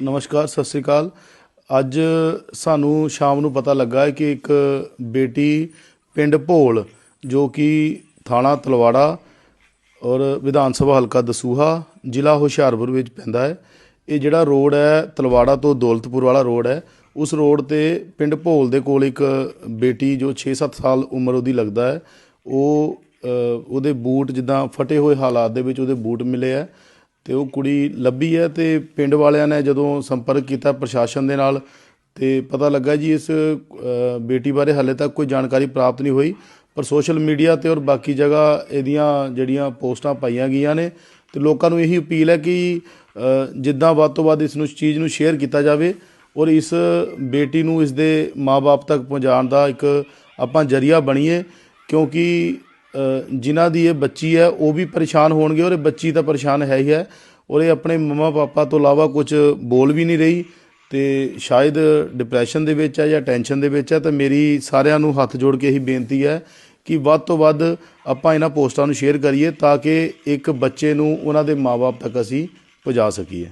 ਨਮਸਕਾਰ, ਸਤਿ ਸ੍ਰੀ ਅਕਾਲ। ਅੱਜ ਸਾਨੂੰ ਸ਼ਾਮ ਨੂੰ ਪਤਾ ਲੱਗਾ ਹੈ ਕਿ ਇੱਕ ਬੇਟੀ ਪਿੰਡ ਭੋਲ, ਜੋ ਕਿ ਥਾਣਾ ਤਲਵਾੜਾ ਔਰ ਵਿਧਾਨ ਸਭਾ ਹਲਕਾ ਦਸੂਹਾ, ਜ਼ਿਲ੍ਹਾ ਹੁਸ਼ਿਆਰਪੁਰ ਵਿੱਚ ਪੈਂਦਾ ਹੈ। ਇਹ ਜਿਹੜਾ ਰੋਡ ਹੈ, ਤਲਵਾੜਾ ਤੋਂ ਦੌਲਤਪੁਰ ਵਾਲਾ ਰੋਡ ਹੈ। ਉਸ ਰੋਡ ਤੇ ਪਿੰਡ ਭੋਲ ਦੇ ਕੋਲ ਇੱਕ ਬੇਟੀ ਜੋ 6-7 ਸਾਲ ਉਮਰ ਉਹਦੀ ਲੱਗਦਾ ਹੈ। ਉਹ ਉਹਦੇ ਬੂਟ ਜਿੱਦਾਂ ਫਟੇ ਹੋਏ ਹਾਲਾਤ ਦੇ ਵਿੱਚ ਉਹਦੇ ਬੂਟ ਮਿਲੇ ਹੈ। ਤੇ ਉਹ ਕੁੜੀ ਲੱਭੀ ਹੈ ਤੇ ਪਿੰਡ ਵਾਲਿਆਂ ਨੇ ਜਦੋਂ ਸੰਪਰਕ ਕੀਤਾ ਪ੍ਰਸ਼ਾਸਨ ਦੇ ਨਾਲ ਤੇ ਪਤਾ ਲੱਗਾ ਜੀ ਇਸ ਬੇਟੀ ਬਾਰੇ ਹਾਲੇ ਤੱਕ ਕੋਈ ਜਾਣਕਾਰੀ ਪ੍ਰਾਪਤ ਨਹੀਂ ਹੋਈ, ਪਰ ਸੋਸ਼ਲ ਮੀਡੀਆ ਤੇ ਔਰ ਬਾਕੀ ਜਗ੍ਹਾ ਇਹਦੀਆਂ ਜਿਹੜੀਆਂ ਪੋਸਟਾਂ ਪਾਈਆਂ ਗਈਆਂ ਨੇ ਤੇ ਲੋਕਾਂ ਨੂੰ ਇਹੀ ਅਪੀਲ ਹੈ ਕਿ ਜਿੱਦਾਂ ਵੱਧ ਤੋਂ ਵੱਧ ਇਸ ਨੂੰ ਚੀਜ਼ ਨੂੰ ਸ਼ੇਅਰ ਕੀਤਾ ਜਾਵੇ ਔਰ ਇਸ ਬੇਟੀ ਨੂੰ ਇਸ ਦੇ ਮਾਪੇ ਤੱਕ ਪਹੁੰਚਾਉਣ ਦਾ ਇੱਕ ਆਪਾਂ ਜਰੀਆ ਬਣੀਏ ਕਿਉਂਕਿ ਜਿਨ੍ਹਾਂ ਦੀ ਇਹ ਬੱਚੀ ਹੈ, ਉਹ ਵੀ ਪਰੇਸ਼ਾਨ ਹੋਣਗੇ ਔਰ ਇਹ ਬੱਚੀ ਤਾਂ ਪਰੇਸ਼ਾਨ ਹੈ ਹੀ ਹੈ। ਔਰ ਇਹ ਆਪਣੇ ਮਮਾ ਪਾਪਾ ਤੋਂ ਇਲਾਵਾ ਕੁਝ ਬੋਲ ਵੀ ਨਹੀਂ ਰਹੀ ਤੇ ਸ਼ਾਇਦ ਡਿਪਰੈਸ਼ਨ ਦੇ ਵਿੱਚ ਹੈ ਜਾਂ ਟੈਨਸ਼ਨ ਦੇ ਵਿੱਚ ਹੈ ਤਾਂ ਮੇਰੀ ਸਾਰਿਆਂ ਨੂੰ ਹੱਥ ਜੋੜ ਕੇ ਇਹੀ ਬੇਨਤੀ ਹੈ ਕਿ ਵੱਧ ਤੋਂ ਵੱਧ ਆਪਾਂ ਇਹਨਾਂ ਪੋਸਟਾਂ ਨੂੰ ਸ਼ੇਅਰ ਕਰੀਏ ਤਾਂ ਕਿ ਇੱਕ ਬੱਚੇ ਨੂੰ ਉਹਨਾਂ ਦੇ ਮਾਪੇ ਤੱਕ ਅਸੀਂ ਪਹੁੰਚਾ ਸਕੀਏ।